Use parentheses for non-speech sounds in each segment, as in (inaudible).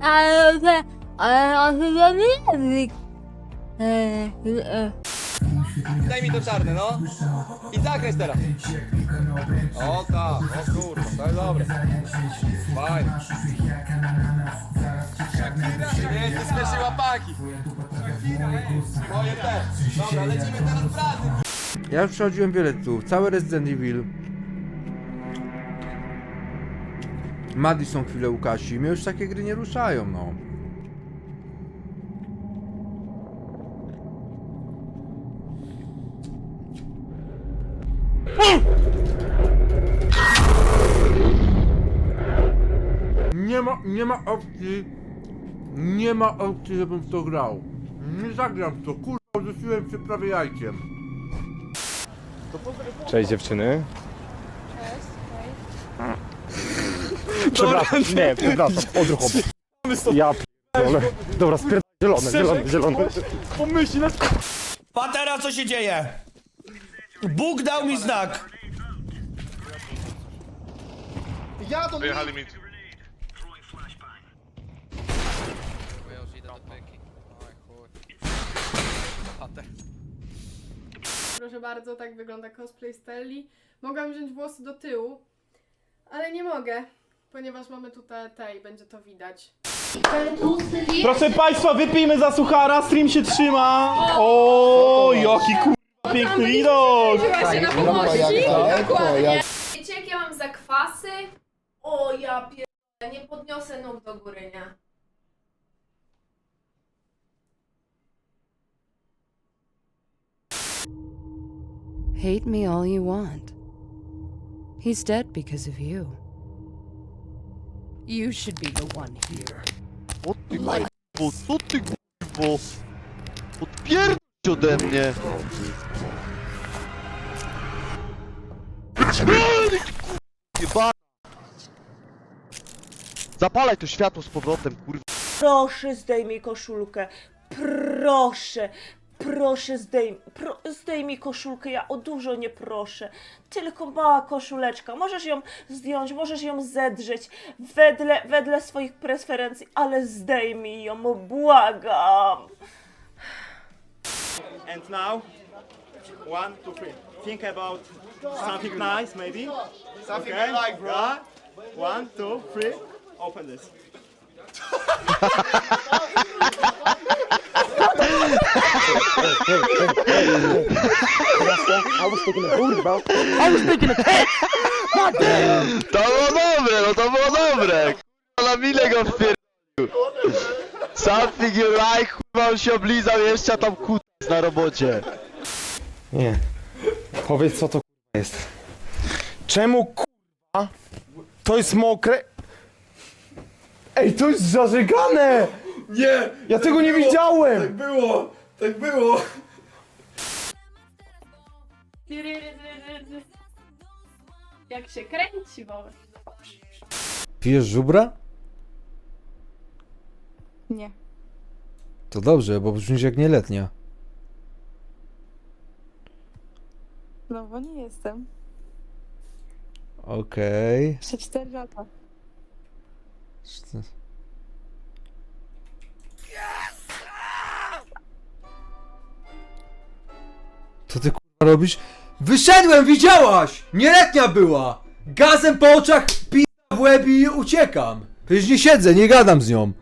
ale ale e. Daj mi to czarne, no. I zakręć teraz. O tak, o kurwa, to jest dobre. Fajnie. Nie, z pierwszej łapaki. Moje też. Dobra, lecimy teraz w pracy. Ja już przechodziłem wiele tu, cały Resident Evil. Madison chwilę u Kasi, mnie już takie gry nie ruszają, no. Nie ma, nie ma opcji, nie ma opcji, żebym w to grał. Nie zagram w to, kurwa, rzuciłem się prawie jajkiem. Cześć dziewczyny. Przepraszam, nie, przepraszam, odruch obok. Ja p***dolę. Dobra, spierd... zielony, zielony, zielony. Patera, co się dzieje? Bóg dał mi znak. Wyjechali mi. Proszę bardzo, tak wygląda cosplay Stelli. Mogłam wziąć włosy do tyłu, ale nie mogę, ponieważ mamy tutaj te i będzie to widać. Proszę Państwa, wypijmy za suchara, stream się trzyma. O, jaki kurwa piękny widok. Właśnie na pomości! Dokładnie. Wiecie jakie mam zakwasy? O ja pierdolę, nie podniosę nóg do góry, nie? Hate me all you want. He's dead because of you. You should be the one here. O ty kurwo, co ty kurwo? Odpierdź ode mnie! Kurwa! Zapalaj to światło z powrotem, kurwa. Proszę zdejmij koszulkę. Proszę. Proszę zdejmij, pro, zdejmij koszulkę, ja o dużo nie proszę. Tylko mała koszuleczka. Możesz ją zdjąć, możesz ją zedrzeć wedle, wedle swoich preferencji, ale zdejmij ją, błagam. And now, one, two, three. Think about something nice, maybe. Something okay. like, bro. One, two, three. Open this. (laughs) (laughs) To było dobre, no to było dobre! Kurwa, na mile go wpierdolił! Something you like, kurwa, on się oblizał jeszcze, a tam kutas na robocie. Nie. Powiedz co to kurwa jest. Czemu kurwa to jest mokre? Ej, to jest zażegane! Nie! Ja tego nie widziałem! było! Tak było! Jak się kręci, bo... Pijesz żubra? Nie. To dobrze, bo brzmisz jak nieletnia. No bo nie jestem. Okej. Jeszcze 4 lata. Czte- Co ty kurwa robisz? Wyszedłem, widziałaś! Nieletnia była! Gazem po oczach, pizza w łeb i uciekam! Przecież nie siedzę, nie gadam z nią.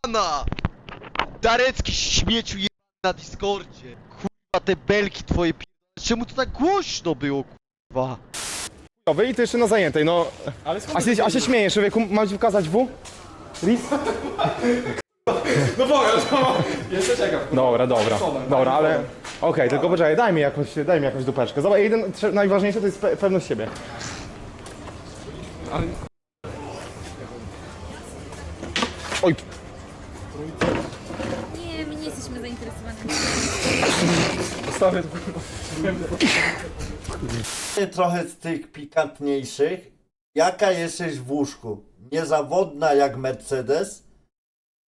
Pana! Darecki śmieciu je na Discordzie. Kurwa, te belki twoje pierdolone. Czemu to tak głośno było, kurwa? Wy i to jeszcze na zajętej, no. A się, a się śmiejesz, człowieku, mam ci pokazać W? Lis? No powiem, no. Jeszcze czekam. Dobra, dobra, dobra, ale... Okej, tylko poczekaj, daj mi jakąś, daj mi jakąś dupeczkę. Zobacz, jeden, trze- najważniejsze to jest pe pewność siebie. Oj, Nie, my nie jesteśmy zainteresowani. Trochę z tych pikantniejszych. Jaka jesteś w łóżku? Niezawodna jak Mercedes,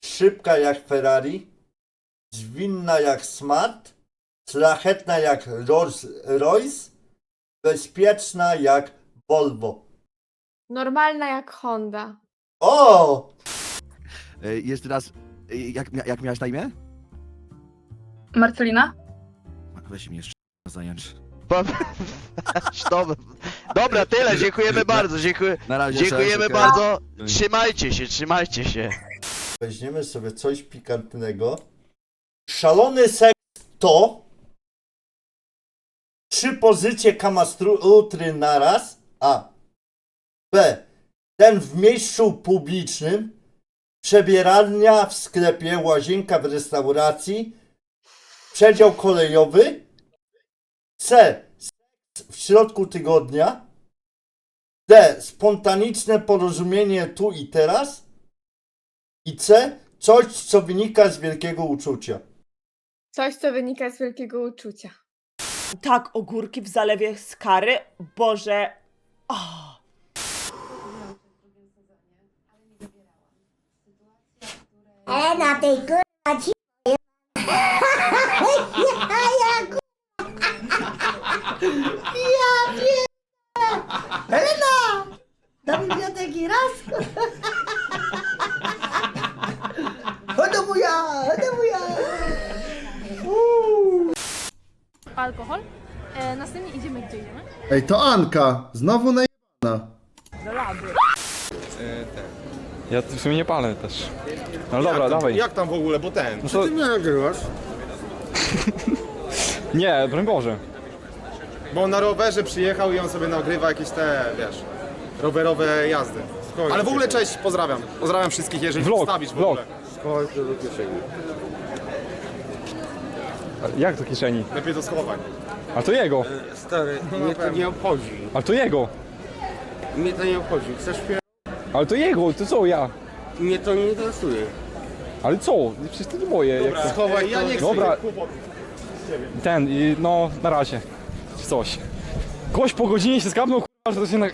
szybka jak Ferrari, zwinna jak Smart, szlachetna jak Rolls Royce, bezpieczna jak Volvo. Normalna jak Honda. O! E, Jeszcze raz, e, jak, mia- jak miałaś na imię? Marcelina? Weź mi jeszcze zająć. Dobra, dobra, tyle, dziękujemy bardzo, dziękuję, dziękujemy bardzo. Trzymajcie się, trzymajcie się. Weźmiemy sobie coś pikantnego. Szalony seks to trzy pozycje kamastry naraz. A. B. Ten w miejscu publicznym. Przebieralnia w sklepie, łazienka w restauracji. Przedział kolejowy. C. W środku tygodnia. D. Spontaniczne porozumienie tu i teraz. I C. Coś, co wynika z wielkiego uczucia. Coś, co wynika z wielkiego uczucia. Tak, ogórki w zalewie z kary. Boże. O. E, na tej kurwa ci... (laughs) Ja pier... Helena! Do biblioteki raz! Chodź do wuja! Chodź do wuja! Alkohol? E, następnie idziemy gdzie idziemy? Ej, to Anka, znowu najebana. Ja w sumie nie palę też. No dobra, dawaj. Jak tam w ogóle, bo ten... No to... Ty mnie nagrywasz? (laughs) Nie, broń Boże. Bo on na rowerze przyjechał i on sobie nagrywa jakieś te, wiesz, rowerowe jazdy. Ale w ogóle cześć, pozdrawiam. Pozdrawiam wszystkich, jeżeli Vlog, wstawisz w vlog. ogóle. Jak do kieszeni? Lepiej to schowaj. A to jego. Stary, mnie to nie obchodzi. Ale to jego. Mnie to nie obchodzi. Chcesz pier... Ale to jego, to co ja? Mnie to nie interesuje. Ale co? Przecież to nie moje. jak to... Schowaj, ja nie chcę Dobra. Ten i no, na razie. Czy coś. Gość po godzinie się skapnął, k***a, że to się na...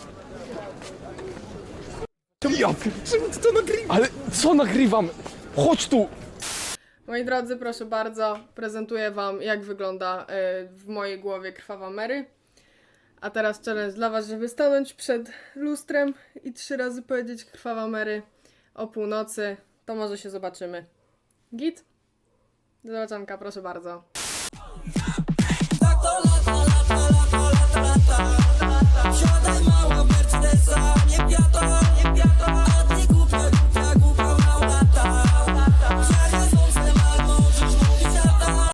Ja, pier- Czemu ty to nagrywasz? ale co nagrywam? Chodź tu! Moi drodzy, proszę bardzo, prezentuję Wam, jak wygląda e, w mojej głowie krwawa Mary. A teraz challenge dla Was, żeby stanąć przed lustrem i trzy razy powiedzieć krwawa Mary o północy. To może się zobaczymy. Git? Do proszę bardzo. Siadaj mała Mercedesa, nie nie